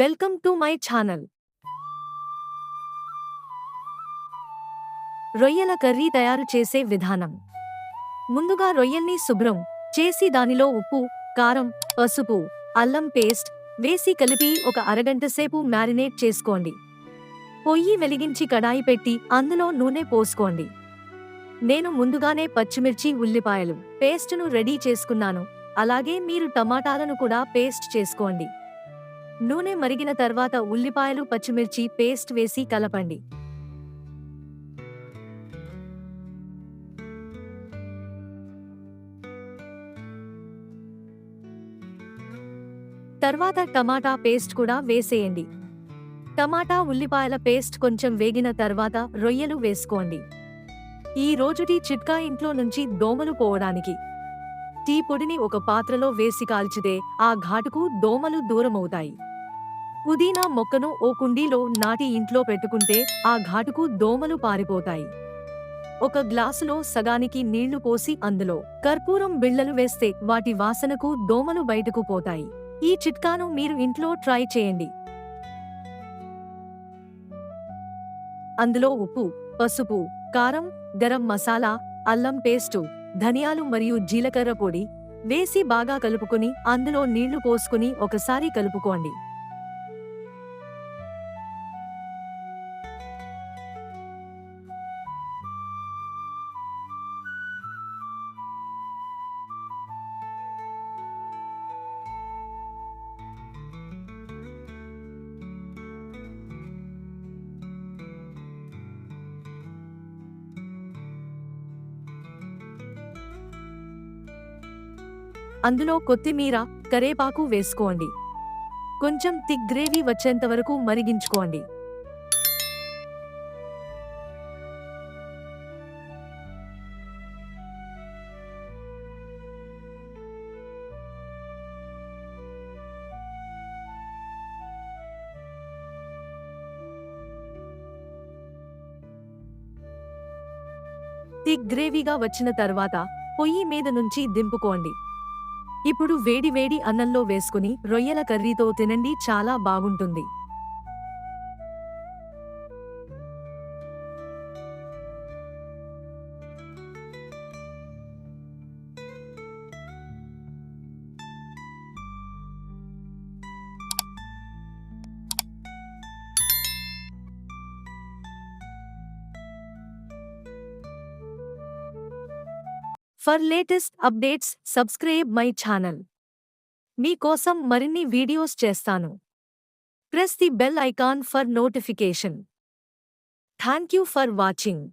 Welcome to my channel. రొయ్యల curry తయారు చేసే విధానం. ముందుగా రొయ్యల్ని శుభ్రం చేసి దానిలో ఉప్పు కారం పసుపు అల్లం పేస్ట్ వేసి కలిపి ఒక అరగంట సేపు మ్యారినేట్ చేసుకోండి. పొయ్యి వెలిగించి కడాయి పెట్టి అందులో నూనె పోసుకోండి. నేను ముందుగానే పచ్చిమిర్చి ఉల్లిపాయలు పేస్టును రెడీ చేసుకున్నాను. అలాగే మీరు టమాటాలను కూడా పేస్ట్ చేసుకోండి. నూనె మరిగిన తర్వాత ఉల్లిపాయలు పచ్చిమిర్చి పేస్ట్ వేసి కలపండి. తర్వాత టమాటా పేస్ట్ కూడా వేసేయండి. టమాటా ఉల్లిపాయల పేస్ట్ కొంచెం వేగిన తర్వాత రొయ్యలు వేసుకోండి. ఈ రోజుటి చిట్కా ఇంట్లో నుంచి దోమలు పోవడానికి. టీ పొడిని ఒక పాత్రలో వేసి కాల్చితే ఆ ఘాటుకు దోమలు దూరమవుతాయి. పుదీనా మొక్కను ఓ కుండీలో నాటి ఇంట్లో పెట్టుకుంటే ఆ ఘాటుకు దోమలు పారిపోతాయి. ఒక గ్లాసులో సగానికి నీళ్ళు పోసి అందులో కర్పూరం బిళ్ళలు వేస్తే వాటి వాసనకు దోమలు బయటకు పోతాయి. ఈ చిట్కాను మీరు ఇంట్లో ట్రై చేయండి. అందులో ఉప్పు పసుపు కారం గరం మసాలా అల్లం పేస్టు ధనియాలు మరియు జీలకర్ర పొడి వేసి బాగా కలుపుకుని అందులో నీళ్ళు పోసుకుని ఒకసారి కలుపుకోండి. అందులో కొత్తిమీర కరేపాకు వేసుకోండి. కొంచెం థిక్ గ్రేవీ వచ్చేంత వరకు మరిగించుకోండి. థిక్ గ్రేవీగా వచ్చిన తర్వాత పొయ్యి మీద నుంచి దింపుకోండి. ఇప్పుడు వేడి వేడి అన్నంలో వేసుకుని రొయ్యల కర్రీతో తినండి చాలా బాగుంటుంది. for latest updates subscribe my channel మీకోసం మరిన్ని వీడియోస్ చేస్తాను press the bell icon for notification thank you for watching